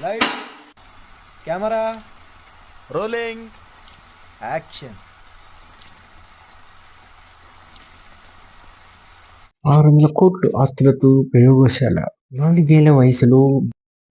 Lights camera rolling. Action. ఆరు వందల కోట్లు ఆస్తులతో ప్రయోగశాల. నాలుగేళ్ళ వయసులో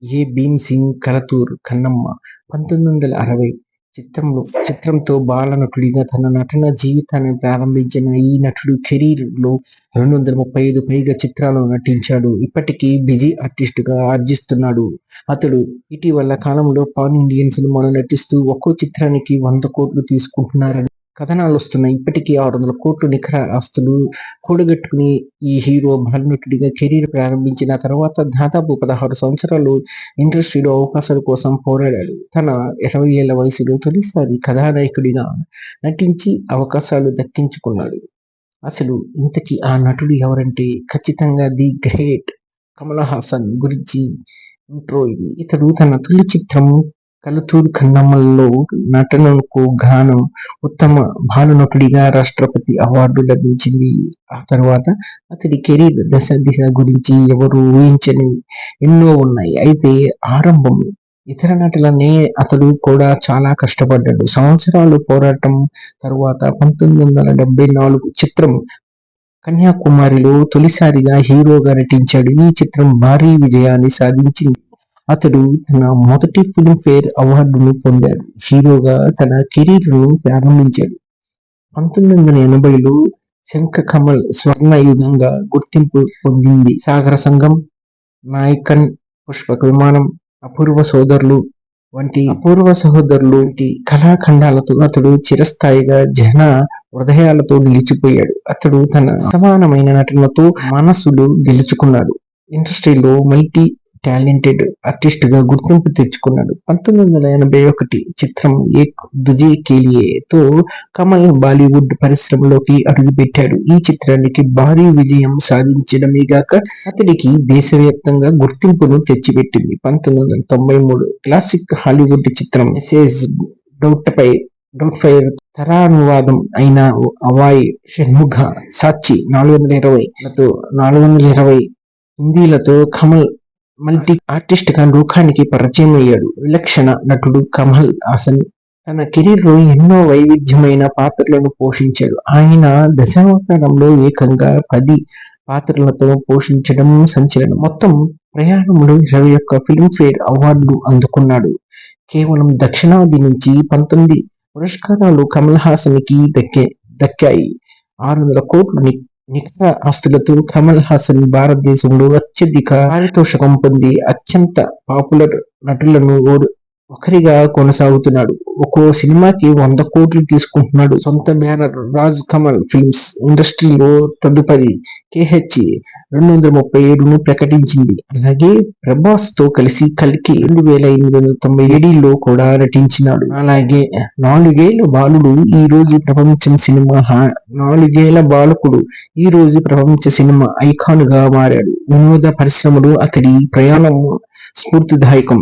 ఏ భీమ్ సింగ్ కలతూర్ కన్నమ్మ పంతొమ్మిది వందల అరవై చిత్రంలో చిత్రంతో బాలనటుడిగా తన నటన జీవితాన్ని ప్రారంభించిన ఈ నటుడు కెరీర్లో రెండు వందల ముప్పై ఐదు పైగా చిత్రాలు నటించాడు. ఇప్పటికీ బిజీ ఆర్టిస్ట్గా ఆర్జిస్తున్నాడు. అతడు ఇటీవల కాలంలో పాన్ ఇండియన్ సినిమాలో నటిస్తూ ఒక్కో చిత్రానికి వంద కోట్లు తీసుకుంటున్నారని కథనాలు వస్తున్నాయి. ఇప్పటికీ ఆరు వందల కోట్లు నిఖర ఆస్తులు కూడగట్టుకుని ఈ హీరో బాలనటుడిగా కెరీర్ ప్రారంభించిన తర్వాత దాదాపు పదహారు సంవత్సరాలు ఇండస్ట్రీలో అవకాశాల కోసం పోరాడాడు. తన ఇరవై ఏళ్ళ వయసులో తొలిసారి కథానాయకుడిగా నటించి అవకాశాలు దక్కించుకున్నాడు. అసలు ఇంతకీ ఆ నటుడు ఎవరంటే ఖచ్చితంగా ది గ్రేట్ కమల్ హాసన్ గురించి ఇంట్రో ఇది. ఇతడు తన తొలి చిత్రం కలుతూరు కన్నమ్మల్లో నటనకు గాను ఉత్తమ బాలనటుడిగా రాష్ట్రపతి అవార్డు లభించింది. ఆ తర్వాత అతడి కెరీర్ దశ దిశ గురించి ఎవరు ఊహించని ఎన్నో ఉన్నాయి. అయితే ఆరంభం ఇతర నటులనే అతడు కూడా చాలా కష్టపడ్డాడు. సంవత్సరాలు పోరాటం తరువాత పంతొమ్మిది వందల డెబ్బై నాలుగు చిత్రం కన్యాకుమారిలో తొలిసారిగా హీరోగా నటించాడు. ఈ చిత్రం భారీ విజయాన్ని సాధించింది. అతడు తన మొదటి ఫిల్మ్ఫేర్ అవార్డును పొందాడు. హీరోగా తన కెరీర్ను ప్రారంభించాడు. పంతొమ్మిది వందల ఎనభైలో శంఖ కమల్ స్వర్ణయుగంగా గుర్తింపు పొందింది. సాగర సంఘం నాయకన్ పుష్పక విమానం అపూర్వ సోదరులు వంటి అపూర్వ సహోదరులు వంటి కళాఖండాలతో అతడు చిరస్థాయిగా జన హృదయాలతో నిలిచిపోయాడు. అతడు తన సమానమైన నటనతో మనసులు గెలుచుకున్నాడు. ఇండస్ట్రీలో మల్టీ టాలెంటెడ్ ఆర్టిస్ట్గా గుర్తింపు తెచ్చుకున్నాడు. పంతొమ్మిది వందల ఎనభై ఒకటి చిత్రం ఏక్ దుజే కేలియేతో కమల్ బాలీవుడ్ పరిశ్రమలోకి అడుగుపెట్టాడు. ఈ చిత్రానికి భారీ విజయం సాధించడమే గాక అతడికి దేశవ్యాప్తంగా గుర్తింపును తెచ్చిపెట్టింది. పంతొమ్మిది వందల తొంభై మూడు క్లాసిక్ హాలీవుడ్ చిత్రం మెసేజ్ డౌట్ పై డౌట్ ఫైర్ తరానువాదం అయిన అవాయ్ షణ్ముఖ సాచి నాలుగు వందల ఇరవై నాలుగు వందల ఇరవై హిందీలతో కమల్ మల్టీ ఆర్టిస్ట్గా లోకానికి పరిచయం అయ్యాడు. విలక్షణ నటుడు కమల్ హాసన్ తన కెరీర్లో ఎన్నో వైవిధ్యమైన పాత్రలను పోషించాడు. ఆయన దశావతారంలో ఏకంగా పది పాత్రలతో పోషించడం సంచలనం. మొత్తం ప్రయాణంలో ఇరవై ఒక్క ఫిల్మ్ఫేర్ అవార్డులు అందుకున్నాడు. కేవలం దక్షిణాది నుంచి పంతొమ్మిది పురస్కారాలు కమల్ హాసన్కి దక్కే దక్కాయి. ఆరు వందల కోట్లు ని- ఆస్తులతో కమల్ హాసన్ భారతదేశంలో అత్యధిక పారితోషకం పొంది అత్యంత పాపులర్ నటులను ఓడు- ఒకరిగా కొనసాగుతున్నాడు. ఒక్కో సినిమాకి వంద కోట్లు తీసుకుంటున్నాడు. సొంత బ్యానర్ రాజ్ కమల్ ఫిల్మ్స్ ఇండస్ట్రీలో తదుపరి కేహెచ్ రెండు వందల ముప్పై ఏడును ప్రకటించింది. అలాగే ప్రభాస్తో కలిసి కలికి రెండు వేల ఎనిమిది వందల తొంభై ఏడులో కూడా నటించినాడు. అలాగే నాలుగేళ్ళ బాలుడు ఈ రోజు ప్రపంచం సినిమా నాలుగేళ్ళ బాలకుడు ఈ రోజు ప్రపంచ సినిమా ఐకాన్గా మారాడు. వినోద పరిశ్రమలు అతడి ప్రయాణం స్ఫూర్తిదాయకం.